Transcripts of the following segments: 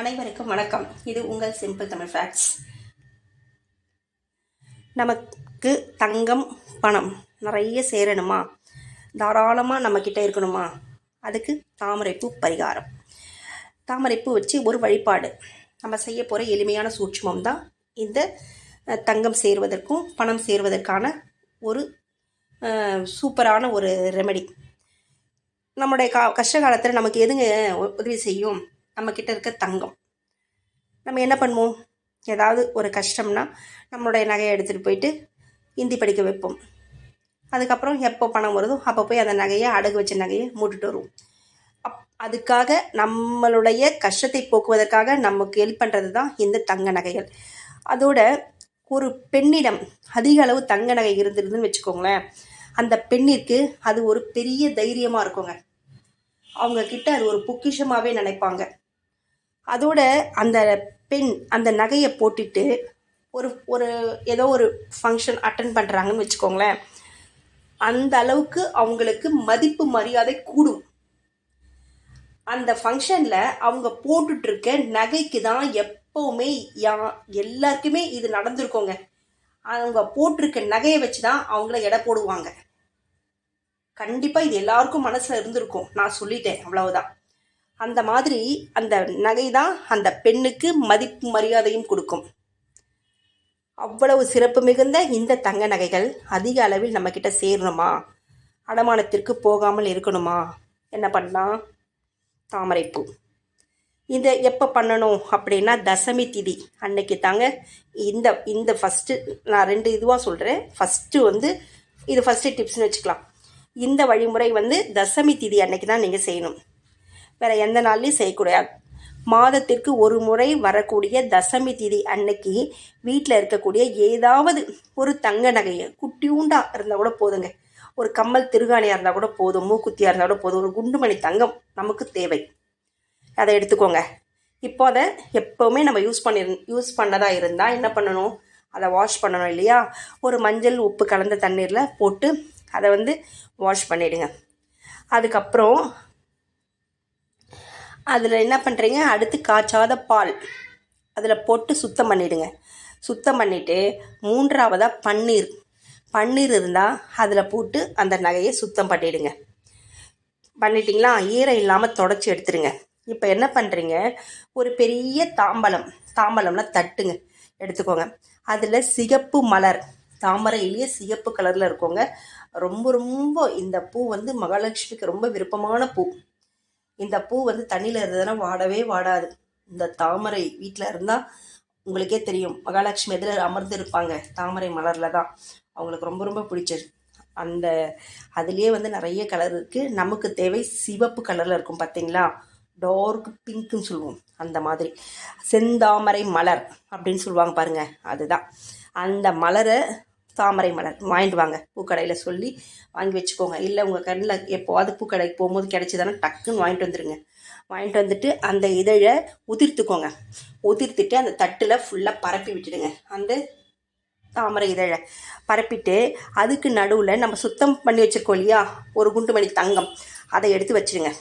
அனைவருக்கும் வணக்கம். இது உங்கள் சிம்பிள் தமிழ் ஃபேக்ட்ஸ் நமக்கு தங்கம் பணம் நிறைய சேரணுமா? தாராளமாக நம்மக்கிட்ட இருக்கணுமா? அதுக்கு தாமரைப்பூ பரிகாரம். தாமரைப்பூ வச்சு ஒரு வழிபாடு. நம்ம செய்ய போகிற எளிமையான சூட்சமம் தான் இந்த தங்கம் சேருவதற்கும் பணம் சேருவதற்கான ஒரு சூப்பரான ஒரு ரெமெடி நம்முடைய கா கஷ்ட காலத்தில் நமக்கு எதுங்க உதவி செய்யும்? நம்மக்கிட்ட இருக்க தங்கம். நம்ம என்ன பண்ணுவோம்? ஏதாவது ஒரு கஷ்டம்னா நம்மளுடைய நகையை எடுத்துகிட்டு போயிட்டு ஹிந்தி படிக்க வைப்போம். அதுக்கப்புறம் எப்போ பணம் வருதோ அப்போ போய் அந்த நகையை அடகு வச்ச நகையை மூட்டுட்டு வருவோம். அப் அதுக்காக நம்மளுடைய கஷ்டத்தை போக்குவதற்காக நமக்கு ஹெல்ப் பண்ணுறது தான் இந்த தங்க நகைகள். அதோட ஒரு பெண்ணிடம் அதிக அளவு தங்க நகை இருந்திருதுன்னு வச்சுக்கோங்களேன். அந்த பெண்ணிற்கு அது ஒரு பெரிய தைரியமாக இருக்குங்க. அவங்க கிட்ட அது ஒரு பொக்கிஷமாகவே நினைப்பாங்க. அதோட அந்த பெண் அந்த நகையை போட்டுட்டு ஒரு ஒரு ஏதோ ஒரு ஃபங்க்ஷன் அட்டன் பண்ணுறாங்கன்னு வச்சுக்கோங்களேன். அந்த அளவுக்கு அவங்களுக்கு மதிப்பு மரியாதை கூடும். அந்த ஃபங்க்ஷனில் அவங்க போட்டுட்ருக்க நகைக்கு தான் எப்போவுமே யா எல்லாருக்குமே இது நடந்திருக்கோங்க. அவங்க போட்டிருக்க நகையை வச்சு தான் அவங்கள எடை போடுவாங்க. கண்டிப்பாக இது எல்லாருக்கும் மனசில் இருந்திருக்கும். நான் சொல்லிட்டேன் அவ்வளவுதான். அந்த மாதிரி அந்த நகை தான் அந்த பெண்ணுக்கு மதிப்பு மரியாதையும் கொடுக்கும். அவ்வளவு சிறப்பு மிகுந்த இந்த தங்க நகைகள் அதிக அளவில் நம்மக்கிட்ட சேரணுமா? அடமானத்திற்கு போகாமல் இருக்கணுமா? என்ன பண்ணலாம் தாமரைப்பூ இதை எப்போ பண்ணணும் அப்படின்னா தசமி திதி. அன்னைக்கு தாங்க இந்த இந்த ஃபஸ்ட்டு நான் ரெண்டு இதுவாக சொல்கிறேன் ஃபஸ்ட்டு வந்து இது ஃபஸ்ட்டு டிப்ஸ்னு வச்சுக்கலாம். இந்த வழிமுறை வந்து தசமி திதி அன்னைக்கு தான் நீங்கள் செய்யணும். வேறு எந்த நாள்லையும் செய்யக்கூடாது மாதத்திற்கு ஒரு முறை வரக்கூடிய தசமி திதி அன்னைக்கு வீட்டில் இருக்கக்கூடிய ஏதாவது ஒரு தங்க நகையை குட்டியூண்டா இருந்தால் கூட போதுங்க. ஒரு கம்மல் திருகாணியாக இருந்தால் கூட போதும் மூக்குத்தியாக இருந்தால் கூட போதும் ஒரு குண்டுமணி தங்கம் நமக்கு தேவை. அதை எடுத்துக்கோங்க. இப்போ அதை எப்போவுமே நம்ம யூஸ் பண்ணி யூஸ் பண்ணதாக இருந்தால் என்ன பண்ணணும்? அதை வாஷ் பண்ணணும் இல்லையா? ஒரு மஞ்சள் உப்பு கலந்த தண்ணீரில் போட்டு அதை வந்து வாஷ் பண்ணிவிடுங்க அதுக்கப்புறம் அதில் என்ன பண்ணுறீங்க அடுத்து காய்ச்சாத பால். அதில் போட்டு சுத்தம் பண்ணிவிடுங்க சுத்தம் பண்ணிவிட்டு மூன்றாவதாக பன்னீர். பன்னீர் இருந்தால் அதில் போட்டு அந்த நகையை சுத்தம் பண்ணிவிடுங்க பண்ணிட்டீங்களா? ஈரம் இல்லாமல் தொடச்சி எடுத்துருங்க. இப்போ என்ன பண்ணுறீங்க ஒரு பெரிய தாம்பலம். தாம்பலம்னா தட்டுங்க. எடுத்துக்கோங்க. அதில் சிகப்பு மலர். தாமரையிலேயே சிகப்பு கலரில் இருக்கோங்க. ரொம்ப ரொம்ப இந்த பூ வந்து மகாலட்சுமிக்கு ரொம்ப விருப்பமான பூ. இந்த பூ வந்து தண்ணியில் இருந்ததுன்னா வாடவே வாடாது. இந்த தாமரை வீட்டில் இருந்தால் உங்களுக்கே தெரியும். மகாலட்சுமி எதில் அமர்ந்து இருப்பாங்க தாமரை மலரில் தான். அவங்களுக்கு ரொம்ப ரொம்ப பிடிச்சது. அந்த அதுலேயே வந்து நிறைய கலர் இருக்குது நமக்கு தேவை சிவப்பு கலரில் இருக்கும் பார்த்தீங்களா டார்க் பிங்க்குன்னு சொல்லுவோம். அந்த மாதிரி. செந்தாமரை மலர் அப்படின்னு சொல்லுவாங்க பாருங்கள் அதுதான். அந்த மலரை தாமரை மலர் வாங்கிட்டு வாங்க. பூக்கடையில் சொல்லி வாங்கி வச்சுக்கோங்க. இல்லை உங்கள் கண்ணில் எப்போவாது பூக்கடைக்கு போகும்போது கிடைச்சதானே டக்குன்னு வாங்கிட்டு வந்துடுங்க வாங்கிட்டு வந்துட்டு அந்த இதழை உதிர்த்துக்கோங்க. உதிர்த்துட்டு அந்த தட்டில் ஃபுல்லாக பரப்பி விட்டுடுங்க. அந்த தாமரை இதழை பரப்பிட்டு அதுக்கு நடுவில் நம்ம சுத்தம் பண்ணி வச்சுருக்கோம் இல்லையா? ஒரு குண்டுமணி தங்கம். அதை எடுத்து வச்சிடுங்க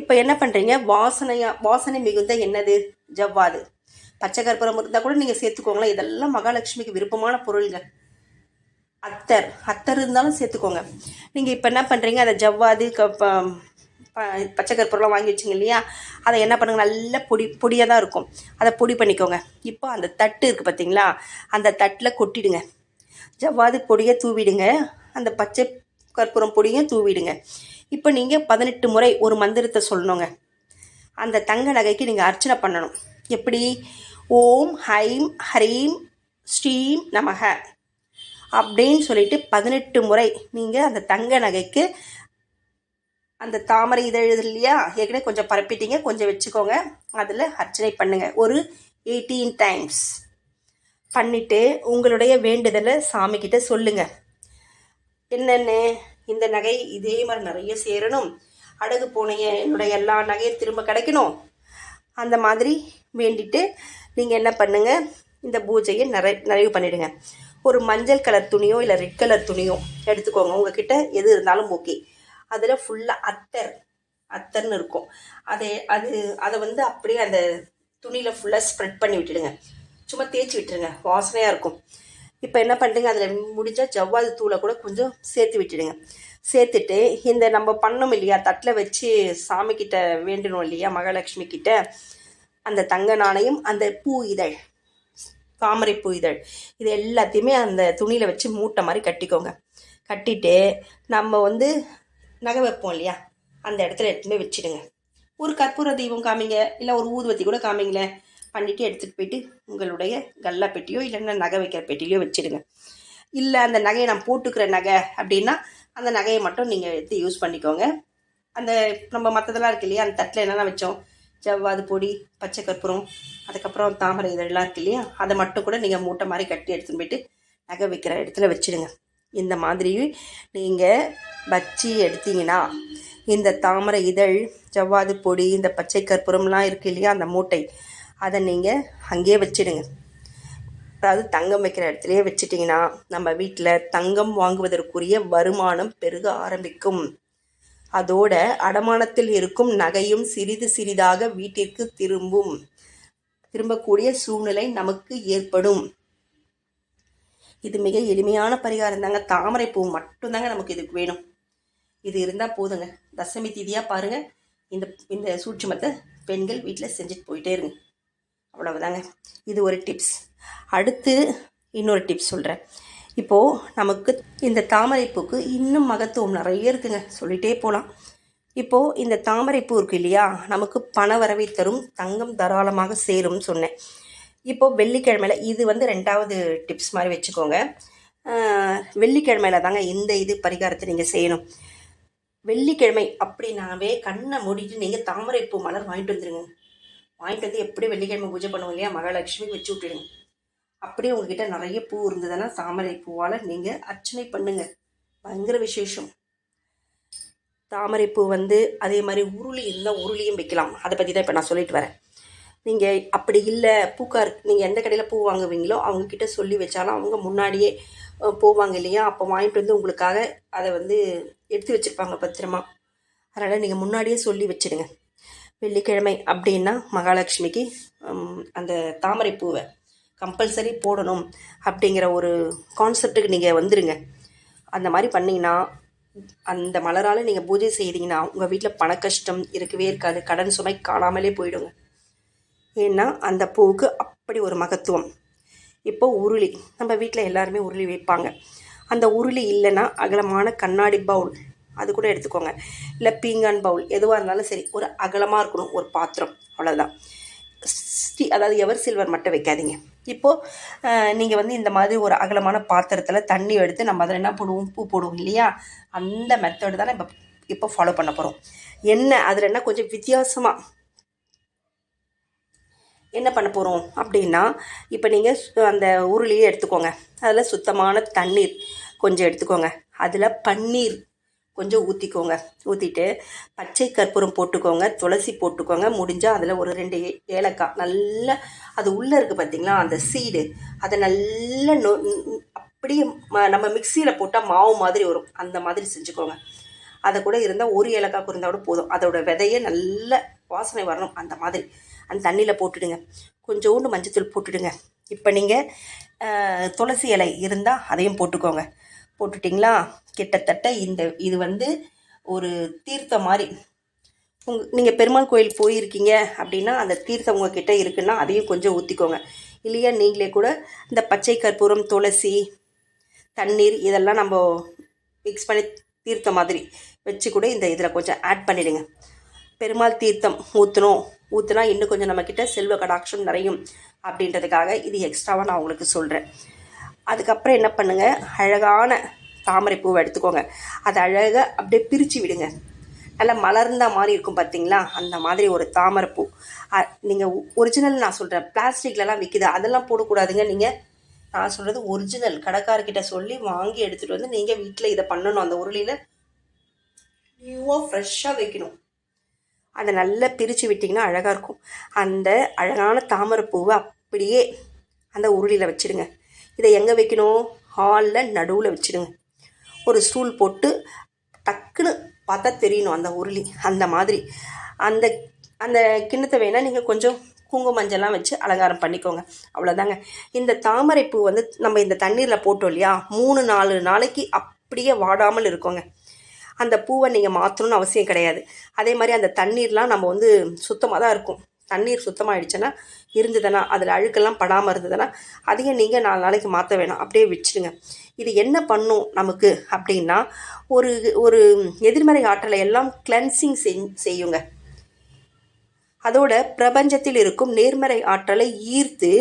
இப்போ என்ன பண்ணுறீங்க வாசனையாக வாசனை மிகுந்த என்னது? ஜவ்வாது. பச்சை கற்பூரம் இருந்தால் கூட நீங்கள் சேர்த்துக்கோங்களேன். இதெல்லாம் மகாலட்சுமிக்கு விருப்பமான பொருள்கள் அத்தர் அத்தர் இருந்தாலும் சேர்த்துக்கோங்க. நீங்கள் இப்போ என்ன பண்ணுறீங்க அதை ஜவ்வாது க ப- பச்சை கற்பூரம்லாம் வாங்கி வச்சிங்க இல்லையா? அதை என்ன பண்ணுங்க? நல்ல பொடி பொடியாக தான் இருக்கும். அதை பொடி பண்ணிக்கோங்க. இப்போ அந்த தட்டு இருக்குது பார்த்தீங்களா அந்த தட்டில் கொட்டிடுங்க. ஜவ்வாது பொடியை தூவிடுங்க. அந்த பச்சை கற்பூரம் பொடியும் தூவிடுங்க. இப்போ நீங்கள் பதினெட்டு முறை ஒரு மந்திரத்தை சொல்லணுங்க. அந்த தங்க நகைக்கு நீங்கள் அர்ச்சனை பண்ணணும். எப்படி? ஓம் ஹைம் ஹரீம் ஸ்ரீம் நமக. அப்படின்னு சொல்லிட்டு பதினெட்டு முறை நீங்கள் அந்த தங்க நகைக்கு அந்த தாமரை இதழ் இல்லையா? ஏற்கனவே கொஞ்சம் பரப்பிட்டீங்க. கொஞ்சம் வச்சுக்கோங்க. அதில் அர்ச்சனை பண்ணுங்கள் ஒரு எயிட்டீன் டைம்ஸ் பண்ணிவிட்டு உங்களுடைய வேண்டுதலை சாமிக்கிட்ட சொல்லுங்கள் என்னென்ன? இந்த நகை இதே மாதிரி நிறைய சேரணும். அடகு போன என்னுடைய எல்லா நகையும் திரும்ப கிடைக்கணும். அந்த மாதிரி வேண்டிட்டு நீங்கள் என்ன பண்ணுங்கள் இந்த பூஜையை நிறை நிறைவு பண்ணிவிடுங்க ஒரு மஞ்சள் கலர் துணியோ இல்லை ரெட் கலர் துணியோ எடுத்துக்கோங்க. உங்ககிட்ட எது இருந்தாலும் ஓகே அதில் ஃபுல்லாக அத்தர் அத்தர்னு இருக்கும். அதை அது அதை வந்து அப்படியே அந்த துணியில் ஃபுல்லாக ஸ்ப்ரெட் பண்ணி விட்டுடுங்க. சும்மா தேய்ச்சி விட்டுருங்க. வாசனையாக இருக்கும். இப்போ என்ன பண்ணுறீங்க அதில் முடிஞ்சால் ஜவ்வாது தூளை கூட கொஞ்சம் சேர்த்து விட்டுடுங்க. சேர்த்துட்டு இந்த நம்ம பண்ணோம் இல்லையா? தட்டில் வச்சு சாமிக்கிட்ட வேண்டணும் இல்லையா? மகாலட்சுமி கிட்ட அந்த தங்க நாணயம் அந்த பூ இதழ் தாமரை பூ இதழ் இது எல்லாத்தையுமே அந்த துணியில் வச்சு மூட்டை மாதிரி கட்டிக்கோங்க. கட்டிட்டு நம்ம வந்து நகை வைப்போம் இல்லையா? அந்த இடத்துல எடுத்துன்னு வச்சுடுங்க வச்சிடுங்க. ஒரு கற்பூர தீபம் காமிங்க இல்லை ஒரு ஊதுவத்தி கூட காமிங்களேன் பண்ணிவிட்டு எடுத்துகிட்டு போயிட்டு உங்களுடைய கல்லா பெட்டியோ இல்லைன்னா நகை வைக்கிற பெட்டியோ வச்சிடுங்க. இல்லை அந்த நகையை நான் போட்டுக்கிற நகை அப்படின்னா அந்த நகையை மட்டும் நீங்கள் எடுத்து யூஸ் பண்ணிக்கோங்க. அந்த நம்ம மற்றதெல்லாம் இருக்கு இல்லையா? அந்த தட்டில் என்னென்ன வச்சோம்? ஜவ்வாது பொடி பச்சை கற்பூரம் அதுக்கப்புறம் தாமரை இதெல்லாம் இருக்கு இல்லையா? அதை மட்டும் கூட நீங்கள் மூட்டை மாதிரி கட்டி எடுத்துன்னு போயிட்டு நகை வைக்கிற இடத்துல வச்சிடுங்க. இந்த மாதிரி நீங்கள் வச்சு எடுத்தீங்கன்னா இந்த தாமரை இதழ் ஜவ்வாது பொடி இந்த பச்சை கற்பூரம்லாம் இருக்குது இல்லையா அந்த மூட்டை அதை நீங்கள் அங்கேயே வச்சிடுங்க. அதாவது தங்கம் வைக்கிற இடத்துலையே வச்சிட்டிங்கன்னா நம்ம வீட்டில் தங்கம் வாங்குவதற்குரிய வருமானம் பெருக ஆரம்பிக்கும். அதோட அடமானத்தில் இருக்கும் நகையும் சிறிது சிறிதாக வீட்டிற்கு திரும்பும். திரும்பக்கூடிய சூழ்நிலை நமக்கு ஏற்படும். இது மிக எளிமையான பரிகாரம் தாங்க. தாமரை பூ மட்டும்தாங்க நமக்கு இதுக்கு வேணும். இது இருந்தால் போதுங்க. தசமி திதியாக பாருங்கள் இந்த இந்த சூட்சுமத்தை பெண்கள் வீட்டில் செஞ்சுட்டு போயிட்டே இருங்க. அவ்வளவுதாங்க. இது ஒரு டிப்ஸ் அடுத்து இன்னொரு டிப்ஸ் சொல்கிறேன் இப்போது நமக்கு இந்த தாமரைப்பூக்கு இன்னும் மகத்துவம் நிறைய இருக்குங்க. சொல்லிகிட்டே போகலாம் இப்போது இந்த தாமரைப்பூ இருக்கு இல்லையா? நமக்கு பண வரவை தரும் தங்கம் தாராளமாக சேரும்னு சொன்னேன். இப்போது வெள்ளிக்கிழமையில் இது வந்து ரெண்டாவது டிப்ஸ் மாதிரி வச்சுக்கோங்க. வெள்ளிக்கிழமையில் வெள்ளிக்கிழமையில தாங்க இந்த இது பரிகாரத்தை நீங்கள் செய்யணும். வெள்ளிக்கிழமை அப்படின்னாவே கண்ணை மூடிட்டு நீங்கள் தாமரைப்பூ மலர் வாங்கிட்டு வந்துடுங்க வாங்கிட்டு வந்து எப்படி வெள்ளிக்கிழமை பூஜை பண்ணுவோம் இல்லையா? மகாலட்சுமி வச்சு விட்டுடுங்க. அப்படியே உங்ககிட்ட நிறைய பூ இருந்ததுன்னா தாமரை பூவால் நீங்கள் அர்ச்சனை பண்ணுங்க. பயங்கர விசேஷம். தாமரைப்பூ வந்து அதே மாதிரி உருளி இருந்தால் உருளியும் வைக்கலாம். அதை பற்றி தான் இப்போ நான் சொல்லிட்டு வரேன். நீங்கள் அப்படி இல்லை பூக்கார் நீங்கள் எந்த கடையில் பூ வாங்குவீங்களோ அவங்கக்கிட்ட சொல்லி வச்சாலும் அவங்க முன்னாடியே போவாங்க இல்லையா? அப்போ வாங்கிட்டு வந்து உங்களுக்காக அதை வந்து எடுத்து வச்சுருப்பாங்க பத்திரமா. அதனால் நீங்கள் முன்னாடியே சொல்லி வச்சிடுங்க. வெள்ளிக்கிழமை அப்படின்னா மகாலட்சுமிக்கு அந்த தாமரை பூவை. கம்பல்சரி போடணும் அப்படிங்கிற ஒரு கான்செப்டுக்கு நீங்கள் வந்துடுங்க அந்த மாதிரி பண்ணிங்கன்னா அந்த மலரால் நீங்கள் பூஜை செய்தீங்கன்னா உங்கள் வீட்டில் பண கஷ்டம் இருக்கவே இருக்காது. கடன் சுமை காணாமலே போயிடுங்க. ஏன்னா அந்த பூவுக்கு அப்படி ஒரு மகத்துவம். இப்போ உருளி நம்ம வீட்டில் எல்லாருமே உருளி வைப்பாங்க. அந்த உருளி இல்லைன்னா அகலமான கண்ணாடி பவுல் அது கூட எடுத்துக்கோங்க. இல்லை பீங்கான் பவுல் எதுவாக இருந்தாலும் சரி ஒரு அகலமாக இருக்கணும் ஒரு பாத்திரம் அவ்வளோதான் ஸ்டீ அதாவது எவர் சில்வர் மட்டும் வைக்காதீங்க. இப்போது நீங்கள் வந்து இந்த மாதிரி ஒரு அகலமான பாத்திரத்தில் தண்ணி எடுத்து நம்ம அதில் என்ன போடுவோம்? பூ போடுவோம் இல்லையா? அந்த மெத்தடு தான் நம்ம இப்போ ஃபாலோ பண்ண போகிறோம் என்ன அதில் என்ன கொஞ்சம் வித்தியாசமாக என்ன பண்ண போகிறோம் அப்படின்னா இப்போ நீங்கள் அந்த உருளையே எடுத்துக்கோங்க. அதில் சுத்தமான தண்ணீர் கொஞ்சம் எடுத்துக்கோங்க. அதில் பன்னீர் கொஞ்சம் ஊற்றிக்கோங்க ஊற்றிட்டு பச்சை கற்பூரம் போட்டுக்கோங்க. துளசி போட்டுக்கோங்க. முடிஞ்சால் அதில் ஒரு ரெண்டு ஏலக்காய் நல்லா அது உள்ளே இருக்குது பார்த்தீங்களா அந்த சீடு அதை நல்லா நொ அப்படியே ம- நம்ம மிக்சியில் போட்டால் மாவு மாதிரி வரும். அந்த மாதிரி செஞ்சுக்கோங்க. அதை கூட இருந்தால் ஒரு ஏலக்காய் இருந்தால் கூட போதும். அதோட விதையே நல்ல வாசனை வரணும் அந்த மாதிரி. அந்த தண்ணியில் போட்டுடுங்க. கொஞ்சோண்டு மஞ்சத்தூள் போட்டுடுங்க. இப்போ நீங்கள் துளசி இலை இருந்தால் அதையும் போட்டுக்கோங்க. போட்டுட்டிங்களா? கிட்டத்தட்ட இந்த இது வந்து ஒரு தீர்த்தம் மாதிரி. உங்க நீங்கள் பெருமாள் கோயில் போயிருக்கீங்க அப்படின்னா அந்த தீர்த்தம் உங்ககிட்ட இருக்குன்னா அதையும் கொஞ்சம் ஊற்றிக்கோங்க இல்லையா நீங்களே கூட இந்த பச்சை கற்பூரம் துளசி தண்ணீர் இதெல்லாம் நம்ம மிக்ஸ் பண்ணி தீர்த்தம் மாதிரி வச்சு கூட இந்த இதில் கொஞ்சம் ஆட் பண்ணிவிடுங்க பெருமாள் தீர்த்தம் ஊற்றணும் ஊற்றுனா இன்னும் கொஞ்சம் நம்மக்கிட்ட செல்வ கடாட்சம் நிறையும் அப்படின்றதுக்காக இது எக்ஸ்ட்ராவாக நான் உங்களுக்கு சொல்கிறேன் அதுக்கப்புறம் என்ன பண்ணுங்கள் அழகான தாமரை பூவை எடுத்துக்கோங்க. அதை அழகாக அப்படியே பிரித்து விடுங்க. நல்லா மலர்ந்த மாதிரி இருக்கும் பார்த்தீங்களா அந்த மாதிரி ஒரு தாமரைப்பூ நீங்கள் ஒரிஜினல் நான் சொல்கிறேன் பிளாஸ்டிக்லலாம் விற்கிது அதெல்லாம் போடக்கூடாதுங்க. நீங்கள் நான் சொல்கிறது ஒரிஜினல் கடைக்காரர்கிட்ட சொல்லி வாங்கி எடுத்துகிட்டு வந்து நீங்கள் வீட்டில் இதை பண்ணணும். அந்த உருளியில் நியூவாக ஃப்ரெஷ்ஷாக வைக்கணும். அதை நல்லா பிரித்து விட்டிங்கன்னா அழகாக இருக்கும். அந்த அழகான தாமரைப்பூவை அப்படியே அந்த உருளியில் வச்சிடுங்க. இதை எங்கே வைக்கணும்? ஹாலில் நடுவில் வச்சிடுங்க. ஒரு ஸ்டூல் போட்டு டக்குன்னு பார்த்தா தெரியணும் அந்த உருளி அந்த மாதிரி. அந்த அந்த கிண்ணத்தை வேணால் நீங்கள் கொஞ்சம் குங்கும மஞ்சள்லாம் வச்சு அலங்காரம் பண்ணிக்கோங்க. அவ்வளோதாங்க இந்த தாமரை பூ வந்து நம்ம இந்த தண்ணீரில் போட்டோம் இல்லையா? மூணு நாலு நாளைக்கு அப்படியே வாடாமல் இருக்கோங்க. அந்த பூவை நீங்கள் மாற்றணும்னு அவசியம் கிடையாது. அதே மாதிரி அந்த தண்ணீர்லாம் நம்ம வந்து சுத்தமாக தான் இருக்கும். தண்ணீர் சுத்தமாகிடுச்சுன்னா இருந்ததுன்னா அதில் அழுக்கெல்லாம் படாமல் இருந்ததுன்னா அதையும் நீங்கள் நாலு நாளைக்கு மாற்ற வேணாம். அப்படியே வச்சுடுங்க இது என்ன பண்ணும் நமக்கு அப்படின்னா ஒரு ஒரு எதிர்மறை ஆற்றலை எல்லாம் கிளென்சிங் செய்யுங்க. அதோட பிரபஞ்சத்தில் இருக்கும் நேர்மறை ஆற்றலை ஈர்த்து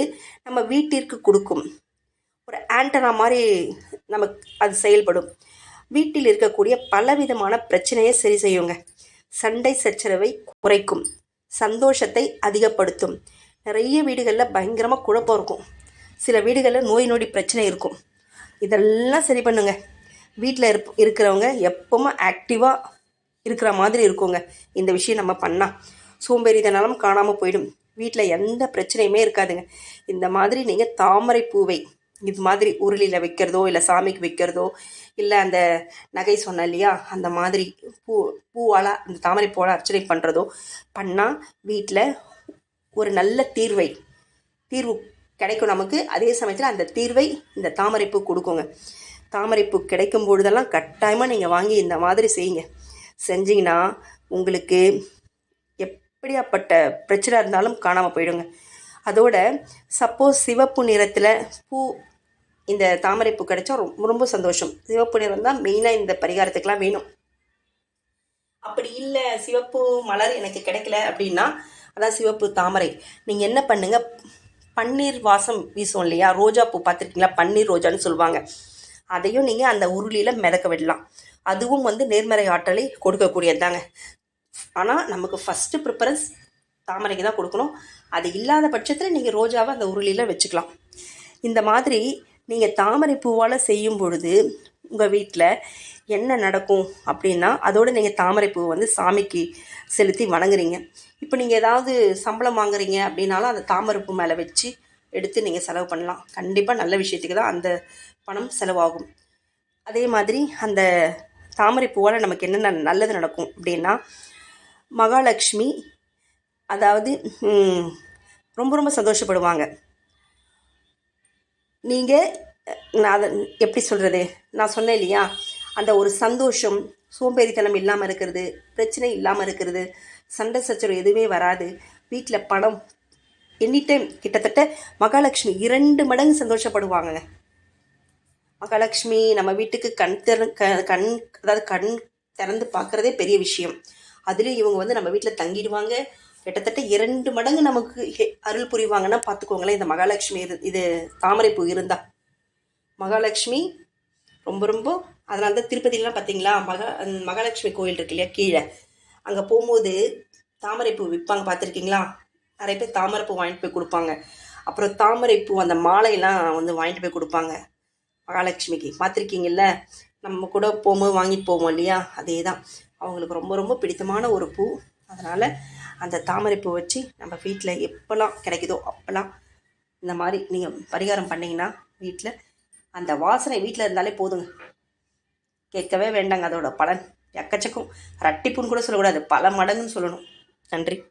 நம்ம வீட்டிற்கு கொடுக்கும். ஒரு ஆண்டனா மாதிரி நமக்கு அது செயல்படும். வீட்டில் இருக்கக்கூடிய பலவிதமான பிரச்சனையை சரி செய்யுங்க. சண்டை சச்சரவை குறைக்கும். சந்தோஷத்தை அதிகப்படுத்தும். நிறைய வீடுகளில் பயங்கரமாக குழப்பம் இருக்கும். சில வீடுகளில் நோய் நொடி பிரச்சனை இருக்கும். இதெல்லாம் சரி பண்ணுங்க. வீட்டில் இருப் இருக்கிறவங்க எப்பவுமே ஆக்டிவாக இருக்கிற மாதிரி இருக்குங்க. இந்த விஷயம் நம்ம பண்ணால் சோம்பேறிதனாலும் காணாமல் போயிடும். வீட்டில் எந்த பிரச்சனையுமே இருக்காதுங்க. இந்த மாதிரி நீங்கள் தாமரை பூவை இது மாதிரி உருளியில் வைக்கிறதோ இல்லை சாமிக்கு வைக்கிறதோ இல்லை அந்த நகை சொன்ன இல்லையா அந்த மாதிரி பூ பூவால் அந்த தாமரை பூவால் அர்ச்சனை பண்ணுறதோ பண்ணால் வீட்டில் ஒரு நல்ல தீர்வை தீர்வு கிடைக்கும் நமக்கு. அதே சமயத்தில் அந்த தீர்வை இந்த தாமரைப்பூ கொடுக்குங்க. தாமரைப்பூ கிடைக்கும் பொழுதெல்லாம் கட்டாயமாக நீங்கள் வாங்கி இந்த மாதிரி செய்யுங்க. செஞ்சிங்கன்னா உங்களுக்கு எப்படியாப்பட்ட பிரச்சனை இருந்தாலும் காணாமல் போயிடுங்க. அதோட சப்போஸ் சிவப்பு நிறத்தில் பூ இந்த தாமரை பூ கிடைச்சா ரொம்ப ரொம்ப சந்தோஷம். சிவப்பு நிறம் தான் மெயினாக இந்த பரிகாரத்துக்கெலாம் வேணும். அப்படி இல்லை சிவப்பு மலர் எனக்கு கிடைக்கல அப்படின்னா அதான் சிவப்பு தாமரை. நீங்கள் என்ன பண்ணுங்கள் பன்னீர் வாசம் வீசும் இல்லையா? ரோஜா பூ பார்த்துருக்கீங்களா? பன்னீர் ரோஜான்னு சொல்லுவாங்க. அதையும் நீங்கள் அந்த உருளியில் மிதக்க விடலாம். அதுவும் வந்து நேர்மறை ஆற்றலை கொடுக்கக்கூடியது தாங்க ஆனால் நமக்கு ஃபஸ்ட்டு ப்ரிஃபரன்ஸ் தாமரைக்கு தான் கொடுக்கணும். அது இல்லாத பட்சத்தில் நீங்கள் ரோஜாவை அந்த உருளியில் வச்சுக்கலாம். இந்த மாதிரி நீங்கள் தாமரை பூவால் செய்யும் பொழுது உங்கள் வீட்டில் என்ன நடக்கும் அப்படின்னா அதோடு நீங்கள் தாமரை பூ வந்து சாமிக்கு செலுத்தி வணங்குறீங்க. இப்போ நீங்கள் ஏதாவது சம்பளம் வாங்குறீங்க அப்படின்னாலும் அந்த தாமரை பூ மேலே வச்சு எடுத்து நீங்கள் செலவு பண்ணலாம். கண்டிப்பாக நல்ல விஷயத்துக்கு தான் அந்த பணம் செலவாகும். அதே மாதிரி அந்த தாமரை பூவால் நமக்கு என்னென்ன நல்லது நடக்கும் அப்படின்னா மகாலட்சுமி அதாவது ரொம்ப ரொம்ப சந்தோஷப்படுவாங்க. நீங்கள் நான் அதை எப்படி சொல்கிறது நான் சொன்னேன் இல்லையா? அந்த ஒரு சந்தோஷம் சோம்பேறித்தனம் இல்லாமல் இருக்கிறது பிரச்சனை இல்லாமல் இருக்கிறது சண்டை சச்சரவு எதுவுமே வராது வீட்டில் பணம் எனி டைம் கிட்டத்தட்ட மகாலட்சுமி இரண்டு மடங்கு சந்தோஷப்படுவாங்க மகாலட்சுமி நம்ம வீட்டுக்கு கண் திற கண் அதாவது கண் திறந்து பார்க்குறதே பெரிய விஷயம். அதுலேயும் இவங்க வந்து நம்ம வீட்டில் தங்கிடுவாங்க கிட்டத்தட்ட இரண்டு மடங்கு நமக்கு அருள் புரிவாங்கன்னா பார்த்துக்கோங்களேன் இந்த மகாலட்சுமி இது இது தாமரைப்பூ இருந்தால் மகாலட்சுமி ரொம்ப ரொம்ப அதனால தான் திருப்பதிலாம் பார்த்தீங்களா மகா மகாலட்சுமி கோயில் இருக்கு இல்லையா கீழே. அங்கே போகும்போது தாமரைப்பூ விற்பாங்க பார்த்துருக்கீங்களா? நிறைய பேர் தாமரைப்பூ வாங்கிட்டு போய் கொடுப்பாங்க. அப்புறம் தாமரைப்பூ அந்த மாலையெல்லாம் வந்து வாங்கிட்டு போய் கொடுப்பாங்க மகாலட்சுமிக்கு. பார்த்துருக்கீங்கல்ல நம்ம கூட போகும்போது வாங்கிட்டு போவோம் இல்லையா அதே தான் அவங்களுக்கு ரொம்ப ரொம்ப பிடித்தமான ஒரு பூ. அதனால் அந்த தாமரைப்பூ வச்சு நம்ம வீட்டில் எப்போல்லாம் கிடைக்குதோ அப்போல்லாம் இந்த மாதிரி நீங்கள் பரிகாரம் பண்ணிங்கன்னா வீட்டில் அந்த வாசனை வீட்டில் இருந்தாலே போதுங்க. கேட்கவே வேண்டாங்க அதோட பலன். எக்கச்சக்கம். ரட்டிப்புன்னு கூட சொல்லக்கூடாது. பல மடங்குன்னு சொல்லணும். நன்றி.